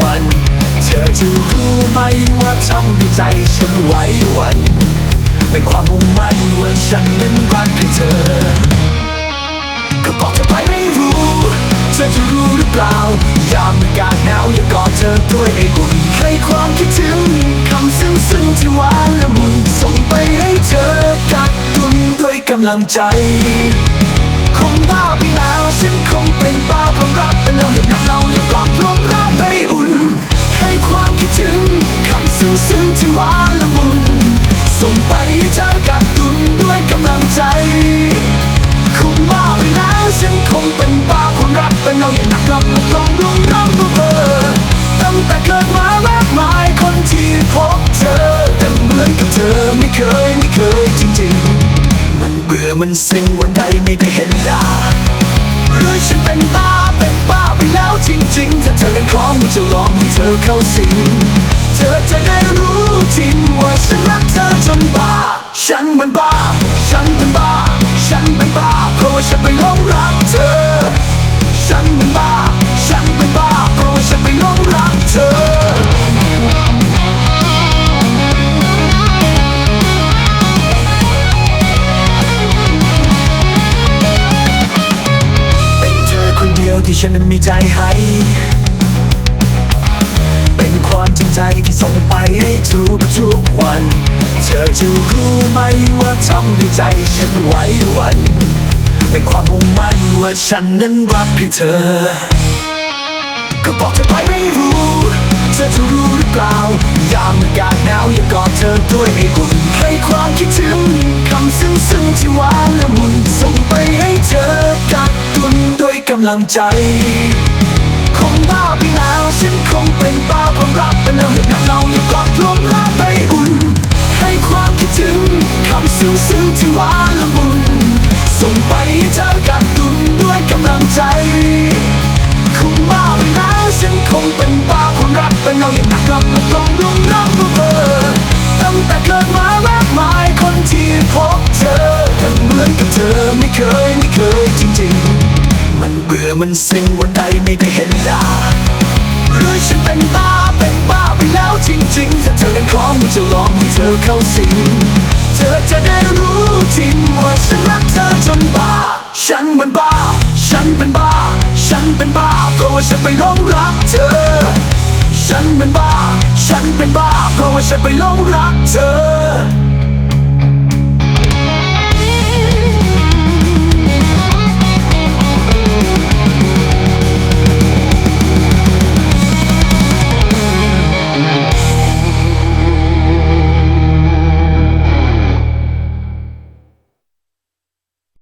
วัน เธอจะรู้ไหมว่าทำให้ใจฉันไหววันเป็นความมุ่งมั่นว่าฉันนั้นรักให้เธอ ก็บอกเธอไปไม่รู้ เธอจะรู้หรือเปล่า ยามอากาศหนาวอย่ากอดเธอด้วยไอ้อุ่นให้ความคิดถึงคำซึ้งซึ้งที่หวานละมุนส่งไปให้เธอกักตุนด้วยกำลังใจคงบ้าไปแล้วฉันคงเป็นบ้าเพราะรักแต่เราเห็นเราอย่ากอดรว ที่หวานละมุน ส่งไปให้เธอกักตุนด้วยกำลังใจ คงบ้าไปแล้วฉันคงเป็นบ้าความรักเป็นเราอย่างหนักลำลองรุมร้องเพ้อตั้งแต่เกิดมามากมายคนที่พบเจอแต่เหมือนกับเธอไม่เคยไม่เคยจริงๆ มันเบื่อมันซึ้งวันใดไม่ได้เห็นหน้าหรือฉันเป็นบ้าเป็นบ้า จะลองให้เธอเข้าสิงเธอจะได้รู้จริงว่าฉันรักเธอจนบ้า ฉันเป็นบ้า ฉันเป็นบ้า ฉันเป็นบ้า เพราะว่าฉันไปหลงรักเธอ ฉันเป็นบ้า ฉันเป็นบ้า เพราะว่าฉันไปหลงรักเธอเธอคนเดียวที่ฉันนั้นมีใจให้ ความจริงใจที่ส่งไปให้ทุกทุกๆวัน เธอจะรู้ไหมว่าทำให้ใจฉันไหววันเป็นความมุ่งมั่นว่าฉันนั้นรักเพียงเธอ ก็บอกเธอไปไม่รู้เธอจะรู้หรือเปล่า ยามอากาศหนาวอยากอดเธอด้วยไอ้อุ่นให้ความคิดถึงคำซึ้งซึ้งที่หวานละมุนส่งไปให้เธอกักตุนด้วยกำลังใจคงบ้าไที่หวานละมุน ส่งไปให้เธอกักตุนด้วยกำลังใจ คงบ้าไปแล้วฉันคงเป็นบ้าความรักเป็นเราอย่างหนักลำลองรุมร้องเพ้อตั้งแต่เกิดมามากมายคนที่พบเจอแต่เหมือนกับเธอไม่เคยไม่เคยจริงๆ มันเบื่อมันซึ้งวันใดไม่ได้เห็นหน้าหรือฉันเป็นบ้าเป็นบ้าไปแล้วจริงๆ ถ้าเธอเป็นของมันจะลองให้เธอเข้าสิง เธอจะได้รู้จริงว่าฉันรักเธอจนบ้า ฉันเป็นบ้า ฉันเป็นบ้าฉันเป็นบ้าเพราะว่าฉันไปหลงรักเธอ ฉันเป็นบ้า ฉันเป็นบ้าเพราะว่าฉันไปหลงรักเธอ